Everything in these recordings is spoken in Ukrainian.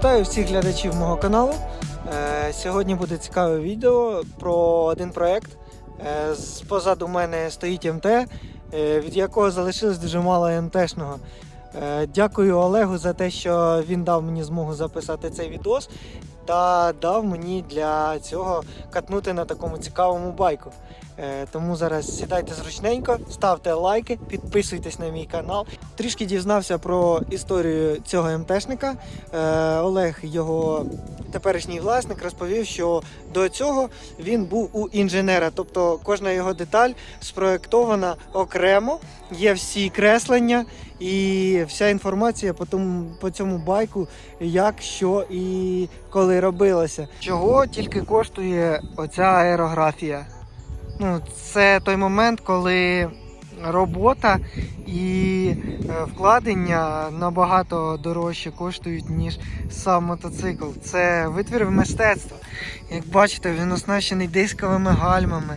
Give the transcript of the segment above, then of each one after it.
Вітаю всіх глядачів мого каналу. Е, Сьогодні буде цікаве відео про один проект. Е, Позаду мене стоїть МТ, е, від якого залишилось дуже мало МТшного. Дякую Олегу за те, що він дав мені змогу записати цей відос та дав мені для цього катнути на такому цікавому байку. Е, Тому зараз сідайте зручненько, ставте лайки, підписуйтесь на мій канал. Трішки дізнався про історію цього МТшника. Е, Олег, його теперішній власник, розповів, що до цього він був у інженера, тобто кожна його деталь спроєктована окремо, є всі креслення і вся інформація по, по цьому байку, як, що і коли робилося. Чого тільки коштує оця аерографія? Ну, це той момент, коли робота і е, вкладення набагато дорожче коштують, ніж сам мотоцикл. Це витвір мистецтва. Як бачите, він оснащений дисковими гальмами.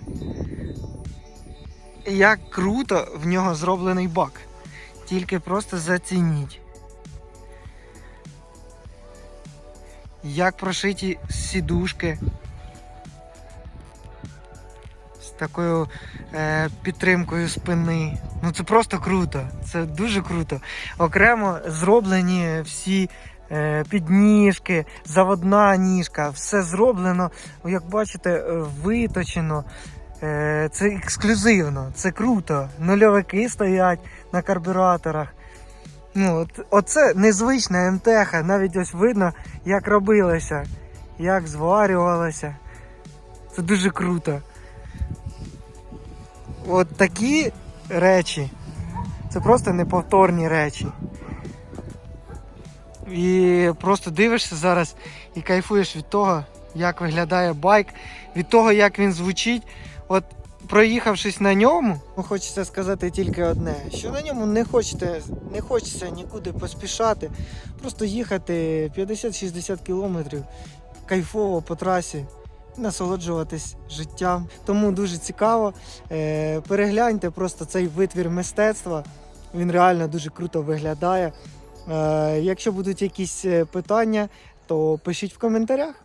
Як круто в нього зроблений бак. Тільки просто зацініть. Як прошиті сідушки з такою е, підтримкою спини. Ну це просто круто. Це дуже круто. Окремо зроблені всі е, підніжки, заводна ніжка, все зроблено, як бачите, виточено. Е, це ексклюзивно, це круто. Нульовики стоять на карбюраторах. Ну, от, оце незвична МТХ, навіть ось видно, як робилося, як зварювалося. Це дуже круто. От такі речі. Це просто неповторні речі. І просто дивишся зараз і кайфуєш від того, як виглядає байк, від того, як він звучить. От проїхавшись на ньому, ну, хочеться сказати тільки одне: що на ньому не хочете, не хочеться нікуди поспішати. Просто їхати 50-60 кілометрів кайфово по трасі насолоджуватись життям. Тому дуже цікаво. Е, перегляньте просто цей витвір мистецтва. Він реально дуже круто виглядає. Е, якщо будуть якісь е, питання, то пишіть в коментарях.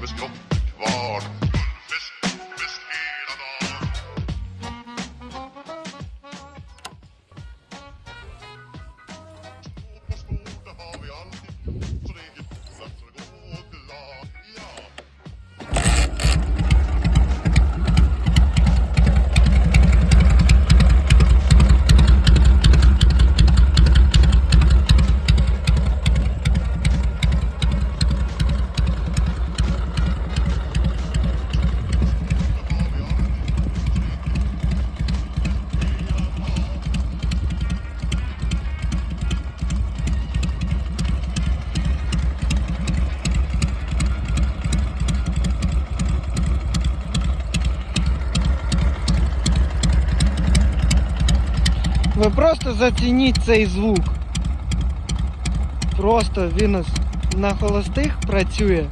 was kokt var. Просто зацініть цей звук. Просто він на холостих працює.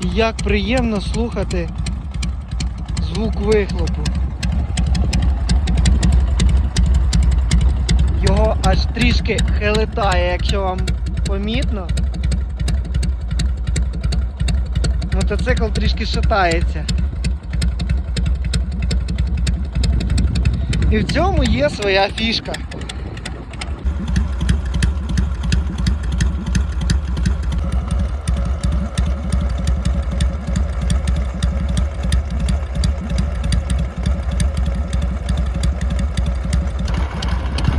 І як приємно слухати звук вихлопу. Його аж трішки хилитає, якщо вам помітно. Мотоцикл трішки шатається. І в цьому є своя фішка.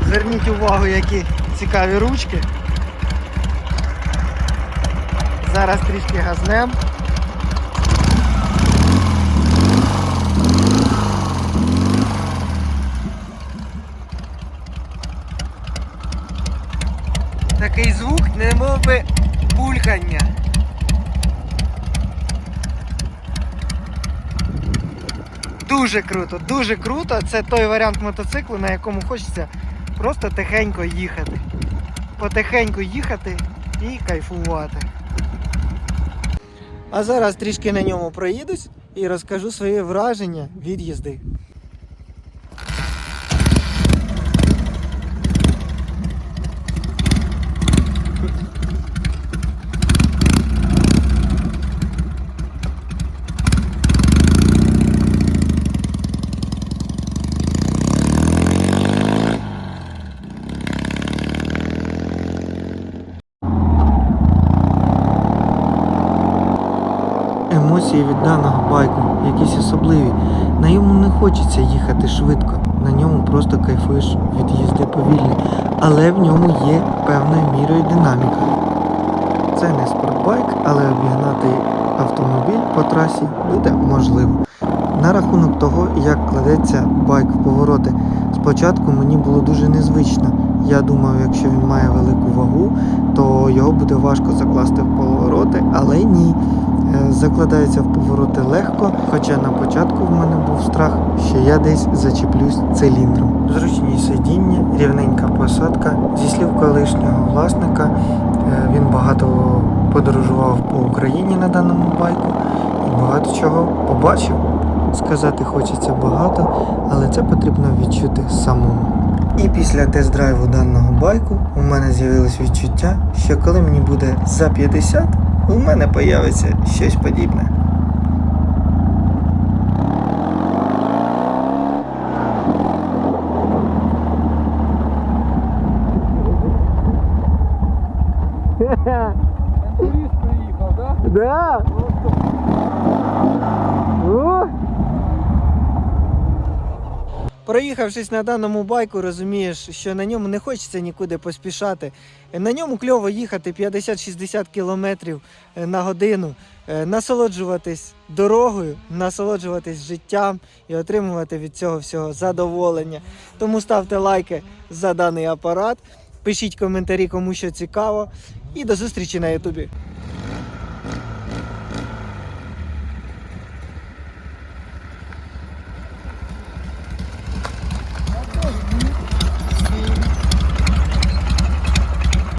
Зверніть увагу, які цікаві ручки. Зараз трішки газнем. Такий звук, мов би булькання. Дуже круто, дуже круто. Це той варіант мотоциклу, на якому хочеться просто тихенько їхати. Потихеньку їхати і кайфувати. А зараз трішки на ньому проїдусь і розкажу свої враження від їзди. Емоції від даного байку якісь особливі. На ньому не хочеться їхати швидко, на ньому просто кайфуєш від їзди повільно, але в ньому є певною мірою динаміка. Це не спортбайк, але обігнати автомобіль по трасі буде можливо. На рахунок того, як кладеться байк в повороти, спочатку мені було дуже незвично. Я думав, якщо він має велику вагу, то його буде важко закласти в повороти, але ні. Е, Закладається в повороти легко, хоча на початку в мене був страх, що я десь зачеплюсь циліндром. Зручні сидіння, рівненька посадка. Зі слів колишнього власника, е, він багато подорожував по Україні на даному байку і багато чого побачив. Сказати хочеться багато, але це потрібно відчути самому. І після тест-драйву даного байку у мене з'явилось відчуття, що коли мені буде за 50, у мене появиться щось подібне. Турист приїхав, так? Да. Проїхавшись на даному байку, розумієш, що на ньому не хочеться нікуди поспішати. На ньому кльово їхати 50-60 км на годину, е, насолоджуватись дорогою, насолоджуватись життям і отримувати від цього всього задоволення. Тому ставте лайки за даний апарат, пишіть коментарі, кому що цікаво, і до зустрічі на Ютубі.